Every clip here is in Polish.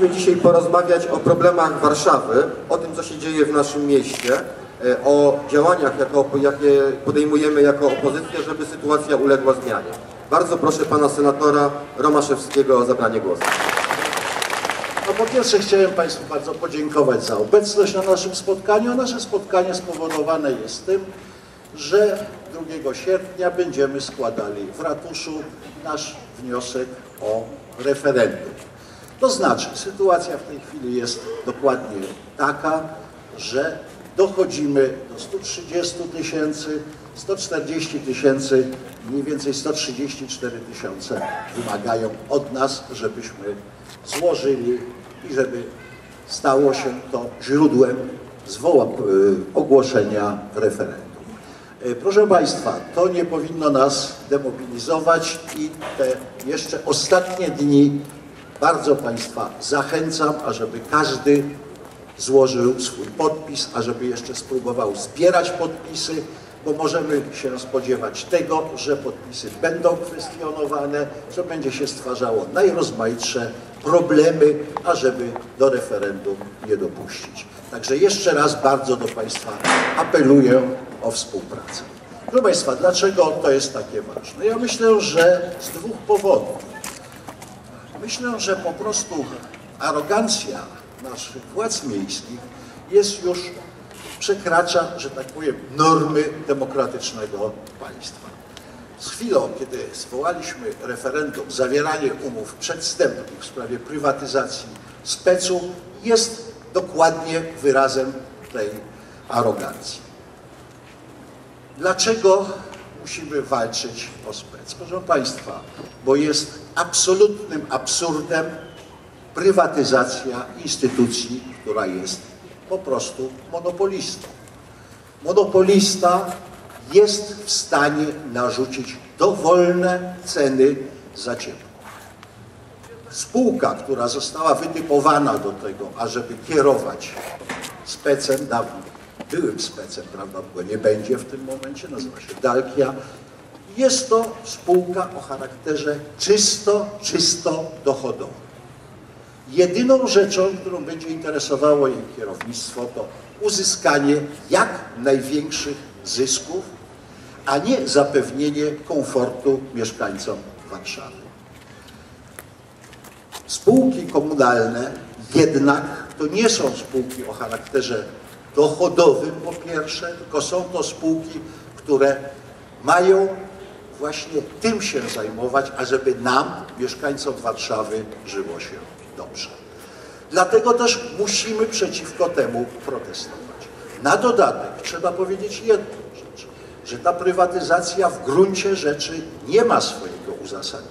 chcieliśmy dzisiaj porozmawiać o problemach Warszawy, o tym, co się dzieje w naszym mieście, e, o działaniach, jakie podejmujemy jako opozycja, żeby sytuacja uległa zmianie. Bardzo proszę pana senatora Romaszewskiego o zabranie głosu. No po pierwsze chciałem Państwu bardzo podziękować za obecność na naszym spotkaniu. Nasze spotkanie spowodowane jest tym, że 2 sierpnia będziemy składali w ratuszu nasz wniosek o referendum. To znaczy, sytuacja w tej chwili jest dokładnie taka, że dochodzimy do 130 tysięcy, 140 tysięcy, mniej więcej 134 tysiące wymagają od nas, żebyśmy złożyli i żeby stało się to źródłem zwoła, y, ogłoszenia referendum. Y, Proszę Państwa, to nie powinno nas demobilizować i te jeszcze ostatnie dni bardzo Państwa zachęcam, ażeby każdy złożył swój podpis, ażeby jeszcze spróbował zbierać podpisy, bo możemy się spodziewać tego, że podpisy będą kwestionowane, że będzie się stwarzało najrozmaitsze problemy, ażeby do referendum nie dopuścić. Także jeszcze raz bardzo do Państwa apeluję o współpracę. Proszę Państwa, dlaczego to jest takie ważne? Ja myślę, że z dwóch powodów. Myślę, że po prostu arogancja naszych władz miejskich jest już, przekracza, że tak powiem, normy demokratycznego państwa. Z chwilą, kiedy zwołaliśmy referendum, zawieranie umów przedstępnych w sprawie prywatyzacji specu jest dokładnie wyrazem tej arogancji. Dlaczego musimy walczyć o spec? Proszę Państwa, bo jest absolutnym absurdem prywatyzacja instytucji, która jest po prostu monopolistą. Monopolista jest w stanie narzucić dowolne ceny za ciepło. Spółka, która została wytypowana do tego, ażeby kierować specem, dawnym byłym specem, prawda, bo nie będzie w tym momencie, nazywa się Dalkia, jest to spółka o charakterze czysto, czysto dochodowym. Jedyną rzeczą, którą będzie interesowało jej kierownictwo, to uzyskanie jak największych zysków, a nie zapewnienie komfortu mieszkańcom Warszawy. Spółki komunalne jednak to nie są spółki o charakterze dochodowym po pierwsze, tylko są to spółki, które mają właśnie tym się zajmować, ażeby nam, mieszkańcom Warszawy, żyło się dobrze. Dlatego też musimy przeciwko temu protestować. Na dodatek trzeba powiedzieć jedną rzecz, że ta prywatyzacja w gruncie rzeczy nie ma swojego uzasadnienia.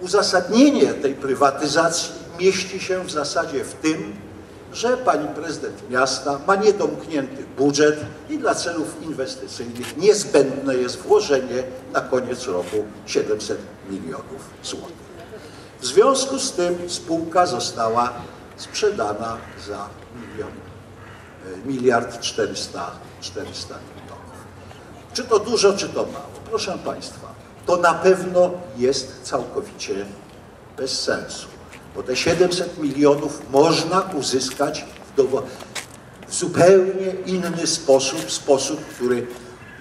Uzasadnienie tej prywatyzacji mieści się w zasadzie w tym, że pani prezydent miasta ma niedomknięty budżet i dla celów inwestycyjnych niezbędne jest włożenie na koniec roku 700 milionów złotych. W związku z tym spółka została sprzedana za milion, e, miliard 400, 400 milionów. Czy to dużo, czy to mało? Proszę Państwa, to na pewno jest całkowicie bez sensu, bo te 700 milionów można uzyskać w, w zupełnie inny sposób, sposób, który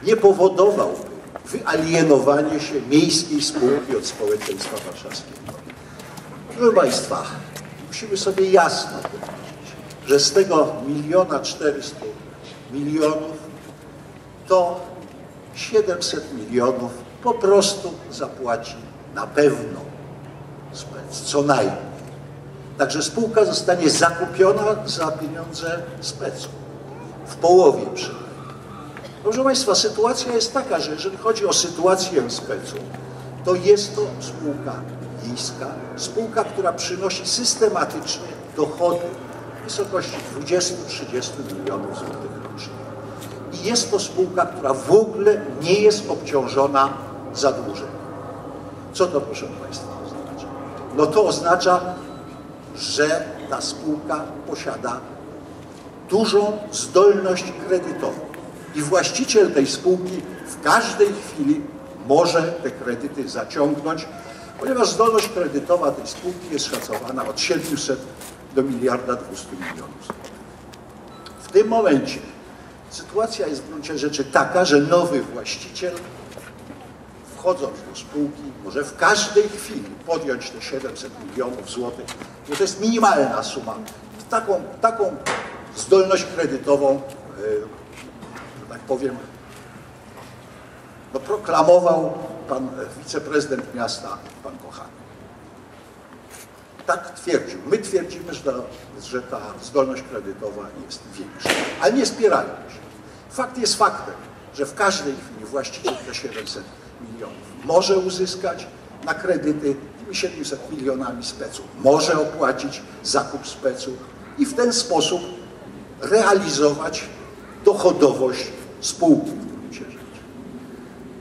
nie powodowałby wyalienowania się miejskiej spółki od społeczeństwa warszawskiego. Proszę Państwa, musimy sobie jasno powiedzieć, że z tego miliona 400 milionów to 700 milionów po prostu zapłaci na pewno co najmniej. Także spółka zostanie zakupiona za pieniądze specu. W połowie przynajmniej. Proszę Państwa, sytuacja jest taka, że jeżeli chodzi o sytuację specu, to jest to spółka miejska, spółka, która przynosi systematycznie dochody w wysokości 20-30 milionów złotych rocznie. I jest to spółka, która w ogóle nie jest obciążona zadłużeniem. Co to, proszę Państwa, oznacza? No to oznacza, że ta spółka posiada dużą zdolność kredytową. I właściciel tej spółki w każdej chwili może te kredyty zaciągnąć, ponieważ zdolność kredytowa tej spółki jest szacowana od 700 do miliarda 200 milionów. W tym momencie sytuacja jest w gruncie rzeczy taka, że nowy właściciel wchodząc do spółki, może w każdej chwili podjąć te 700 milionów złotych, bo to jest minimalna suma. Taką, taką zdolność kredytową, e, że tak powiem, no, proklamował pan wiceprezydent miasta, pan Kochany. Tak twierdził. My twierdzimy, że ta, że ta zdolność kredytowa jest większa, ale nie spierajmy się. Fakt jest faktem, że w każdej chwili właściciel te 700 milionów może uzyskać na kredyty tymi 700 milionami specu, może opłacić zakup specu i w ten sposób realizować dochodowość spółki w gruncie rzeczy.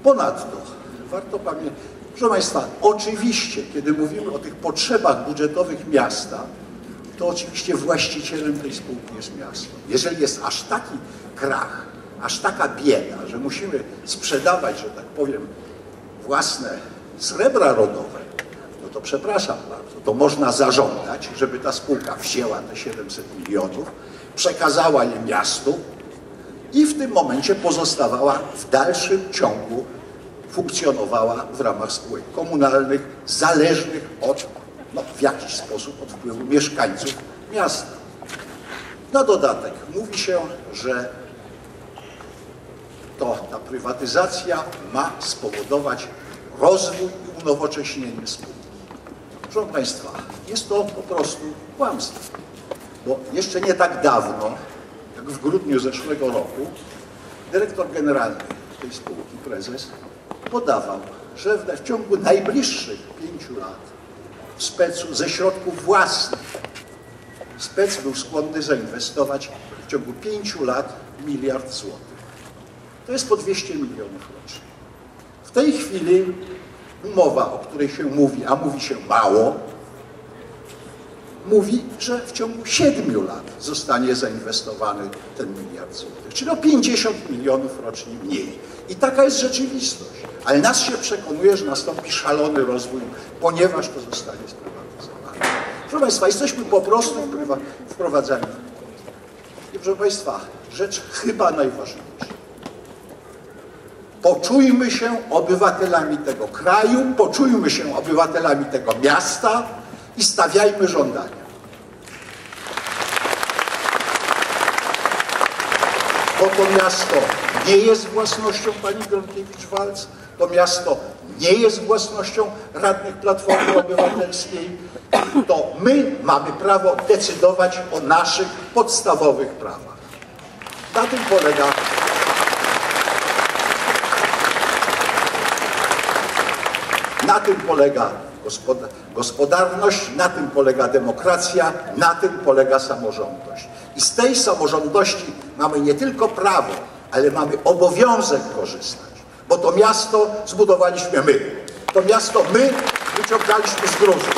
Ponadto warto pamiętać, proszę Państwa, oczywiście, kiedy mówimy o tych potrzebach budżetowych miasta, to oczywiście właścicielem tej spółki jest miasto. Jeżeli jest aż taki krach, aż taka bieda, że musimy sprzedawać, że tak powiem, własne srebra rodowe, no to przepraszam bardzo, to można zażądać, żeby ta spółka wzięła te 700 milionów, przekazała je miastu i w tym momencie pozostawała w dalszym ciągu, funkcjonowała w ramach spółek komunalnych, zależnych od, no, w jakiś sposób od wpływu mieszkańców miasta. Na dodatek mówi się, że to ta prywatyzacja ma spowodować rozwój i unowocześnienie spółki. Proszę Państwa, jest to po prostu kłamstwo, bo jeszcze nie tak dawno, jak w grudniu zeszłego roku, dyrektor generalny tej spółki, prezes, podawał, że w, ciągu najbliższych pięciu lat w specu ze środków własnych spec był skłonny zainwestować w ciągu pięciu lat miliard złotych. To jest po 200 milionów rocznie. W tej chwili umowa, o której się mówi, a mówi się mało, mówi, że w ciągu 7 lat zostanie zainwestowany ten miliard złotych, czyli o 50 milionów rocznie mniej. I taka jest rzeczywistość. Ale nas się przekonuje, że nastąpi szalony rozwój, ponieważ to zostanie sprywatyzowane. Proszę Państwa, jesteśmy po prostu wprowadzani. I proszę Państwa, rzecz chyba najważniejsza. Poczujmy się obywatelami tego kraju, poczujmy się obywatelami tego miasta i stawiajmy żądania. Bo to miasto nie jest własnością pani Gronkiewicz-Walc, to miasto nie jest własnością radnych Platformy Obywatelskiej, to my mamy prawo decydować o naszych podstawowych prawach. Na tym polega Na tym polega gospoda- gospodarność, na tym polega demokracja, na tym polega samorządność. I z tej samorządności mamy nie tylko prawo, ale mamy obowiązek korzystać, bo to miasto zbudowaliśmy my. To miasto my wyciągaliśmy z gruzu.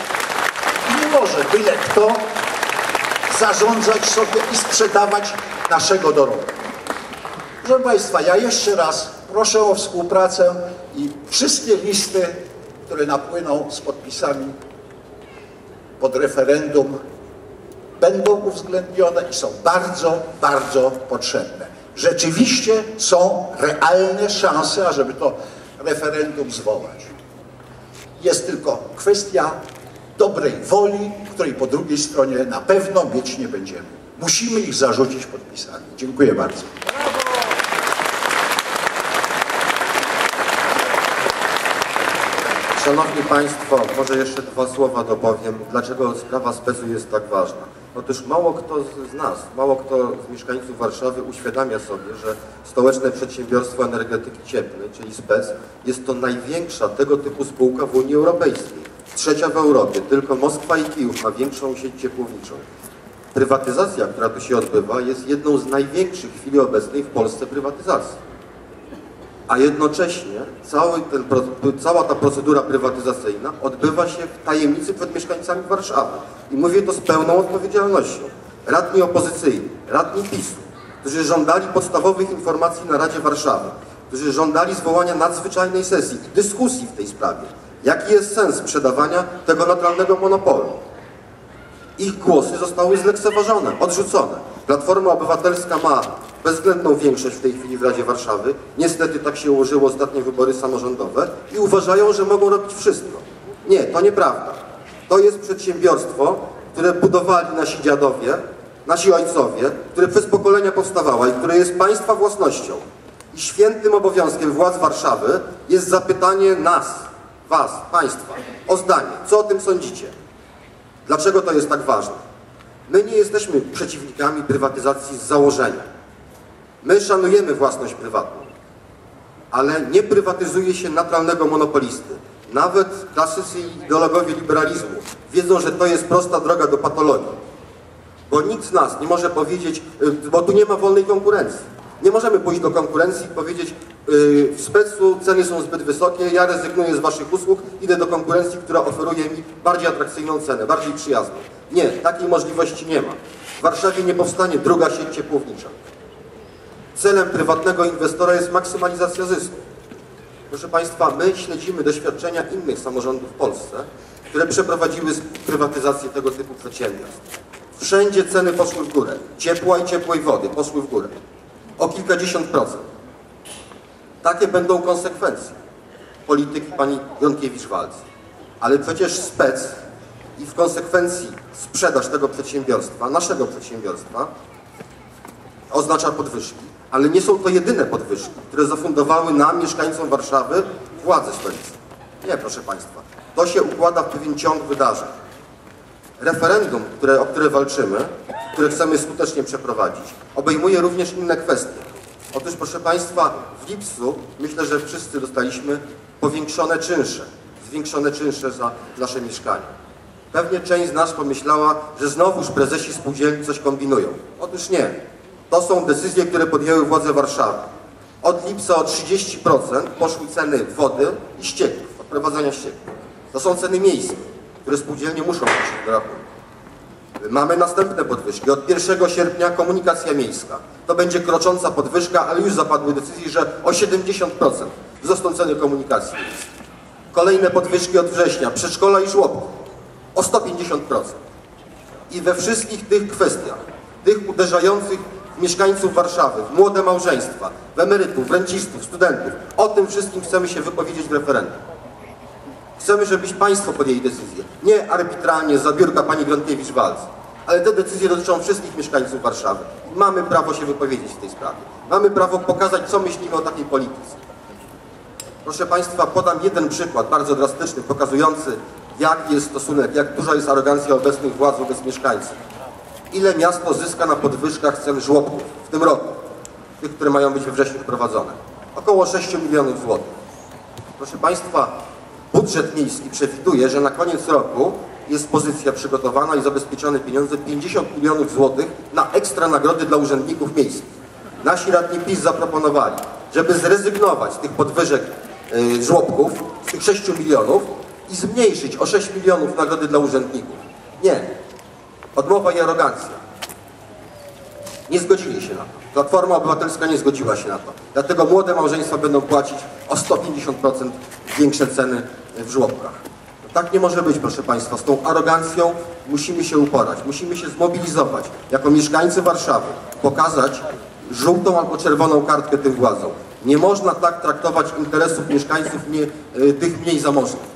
I nie może byle kto zarządzać sobie i sprzedawać naszego dorobku. Proszę Państwa, ja jeszcze raz proszę o współpracę i wszystkie listy, które napłyną z podpisami pod referendum, będą uwzględnione i są bardzo, bardzo potrzebne. Rzeczywiście są realne szanse, ażeby to referendum zwołać. Jest tylko kwestia dobrej woli, której po drugiej stronie na pewno mieć nie będziemy. Musimy ich zarzucić podpisami. Dziękuję bardzo. Szanowni Państwo, może jeszcze dwa słowa dopowiem, dlaczego sprawa specu jest tak ważna. Otóż mało kto z- nas, mało kto z mieszkańców Warszawy uświadamia sobie, że Stołeczne Przedsiębiorstwo Energetyki Cieplnej, czyli SPEC, jest to największa tego typu spółka w Unii Europejskiej. Trzecia w Europie, tylko Moskwa i Kijów ma większą sieć ciepłowniczą. Prywatyzacja, która tu się odbywa, jest jedną z największych w chwili obecnej w Polsce prywatyzacji a jednocześnie ten, cała ta procedura prywatyzacyjna odbywa się w tajemnicy przed mieszkańcami Warszawy. I mówię to z pełną odpowiedzialnością. Radni opozycyjni, radni PiSu, którzy żądali podstawowych informacji na Radzie Warszawy, którzy żądali zwołania nadzwyczajnej sesji dyskusji w tej sprawie, Jaki jest sens sprzedawania tego naturalnego monopolu? Ich głosy zostały zlekceważone, odrzucone. Platforma Obywatelska ma bezwzględną większość w tej chwili w Radzie Warszawy. Niestety tak się ułożyło ostatnie wybory samorządowe i uważają, że mogą robić wszystko. Nie, to nieprawda. To jest przedsiębiorstwo, które budowali nasi dziadowie, nasi ojcowie, które przez pokolenia powstawało i które jest państwa własnością. I świętym obowiązkiem władz Warszawy jest zapytanie nas, was, państwa, o zdanie. Co o tym sądzicie? Dlaczego to jest tak ważne? My nie jesteśmy przeciwnikami prywatyzacji z założenia. My szanujemy własność prywatną, ale nie prywatyzuje się naturalnego monopolisty. Nawet klasycy ideologowie liberalizmu wiedzą, że to jest prosta droga do patologii. Bo nikt z nas nie może powiedzieć, y, bo tu nie ma wolnej konkurencji. Nie możemy pójść do konkurencji i powiedzieć, y, w specu ceny są zbyt wysokie, ja rezygnuję z waszych usług, idę do konkurencji, która oferuje mi bardziej atrakcyjną cenę, bardziej przyjazną. Nie, takiej możliwości nie ma. W Warszawie nie powstanie druga sieć ciepłownicza. Celem prywatnego inwestora jest maksymalizacja zysku. Proszę Państwa, my śledzimy doświadczenia innych samorządów w Polsce, które przeprowadziły prywatyzację tego typu przedsiębiorstw. Wszędzie ceny poszły w górę. Ciepła i ciepłej wody poszły w górę. O kilkadziesiąt procent. Takie będą konsekwencje polityki pani Jonkiewicz-Walc. Ale przecież spec i w konsekwencji sprzedaż tego przedsiębiorstwa, naszego przedsiębiorstwa, oznacza podwyżki. Ale nie są to jedyne podwyżki, które zafundowały nam, mieszkańcom Warszawy, władze stolicy. Nie, proszę Państwa. To się układa w pewien ciąg wydarzeń. Referendum, które, o które walczymy, które chcemy skutecznie przeprowadzić, obejmuje również inne kwestie. Otóż, proszę Państwa, w lipcu myślę, że wszyscy dostaliśmy powiększone czynsze, zwiększone czynsze za nasze mieszkania. Pewnie część z nas pomyślała, że znowuż prezesi spółdzielni coś kombinują. Otóż nie. To są decyzje, które podjęły władze Warszawy. Od lipca o 30% poszły ceny wody i ścieków, odprowadzania ścieków. To są ceny miejskie, które spółdzielnie muszą wrócić do rachunku. Mamy następne podwyżki. Od 1 sierpnia komunikacja miejska. To będzie krocząca podwyżka, ale już zapadły decyzje, że o 70% wzrosną ceny komunikacji miejskiej. Kolejne podwyżki od września. Przedszkola i żłobki. O 150%. I we wszystkich tych kwestiach, tych uderzających mieszkańców Warszawy, w młode małżeństwa, w emerytów, w rencistów, studentów, o tym wszystkim chcemy się wypowiedzieć w referendum. Chcemy, żebyś Państwo podjęli decyzję. Nie arbitralnie za biurka pani Grątkiewicz-Walc, ale te decyzje dotyczą wszystkich mieszkańców Warszawy. Mamy prawo się wypowiedzieć w tej sprawie. Mamy prawo pokazać, co myślimy o takiej polityce. Proszę Państwa, podam jeden przykład, bardzo drastyczny, pokazujący, jaki jest stosunek, jak duża jest arogancja obecnych władz wobec mieszkańców. Ile miasto zyska na podwyżkach cen żłobków w tym roku? Tych, które mają być we wrześniu wprowadzone. Około 6 milionów złotych. Proszę Państwa, budżet miejski przewiduje, że na koniec roku jest pozycja przygotowana i zabezpieczone pieniądze 50 milionów złotych na ekstra nagrody dla urzędników miejskich. Nasi radni PiS zaproponowali, żeby zrezygnować z tych podwyżek y, żłobków, z tych 6 milionów i zmniejszyć o 6 milionów nagrody dla urzędników. Nie. Odmowa i arogancja. Nie zgodzili się na to. Platforma Obywatelska nie zgodziła się na to. Dlatego młode małżeństwa będą płacić o 150% większe ceny w żłobkach. Tak nie może być, proszę Państwa. Z tą arogancją musimy się uporać. Musimy się zmobilizować jako mieszkańcy Warszawy, pokazać żółtą albo czerwoną kartkę tym władzom. Nie można tak traktować interesów mieszkańców nie, y, tych mniej zamożnych.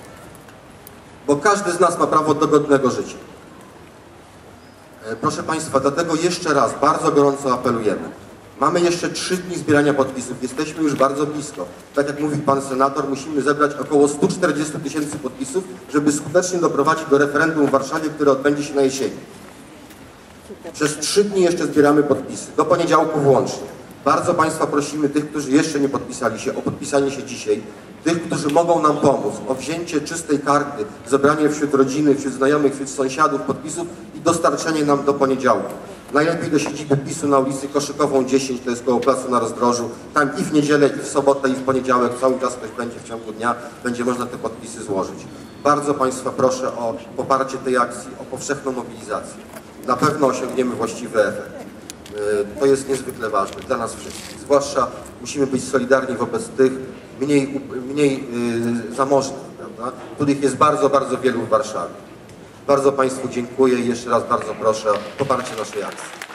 Bo każdy z nas ma prawo do godnego życia. E, Proszę Państwa, dlatego jeszcze raz bardzo gorąco apelujemy. Mamy jeszcze trzy dni zbierania podpisów. Jesteśmy już bardzo blisko. Tak jak mówił Pan Senator, musimy zebrać około 140 tysięcy podpisów, żeby skutecznie doprowadzić do referendum w Warszawie, które odbędzie się na jesieni. Przez trzy dni jeszcze zbieramy podpisy, do poniedziałku włącznie. Bardzo Państwa prosimy, tych, którzy jeszcze nie podpisali się, o podpisanie się dzisiaj, tych, którzy mogą nam pomóc, o wzięcie czystej karty, zebranie wśród rodziny, wśród znajomych, wśród sąsiadów podpisów i dostarczenie nam do poniedziałku. Najlepiej do siedziby PiSu na ulicy Koszykową 10, to jest koło placu na rozdrożu. Tam i w niedzielę, i w sobotę, i w poniedziałek, cały czas ktoś będzie w ciągu dnia, będzie można te podpisy złożyć. Bardzo Państwa proszę o poparcie tej akcji, o powszechną mobilizację. Na pewno osiągniemy właściwy efekt. Y, To jest niezwykle ważne dla nas wszystkich. Zwłaszcza musimy być solidarni wobec tych mniej, mniej y, zamożnych. Prawda? których jest bardzo, bardzo wielu w Warszawie. Bardzo Państwu dziękuję i jeszcze raz bardzo proszę o poparcie naszej akcji.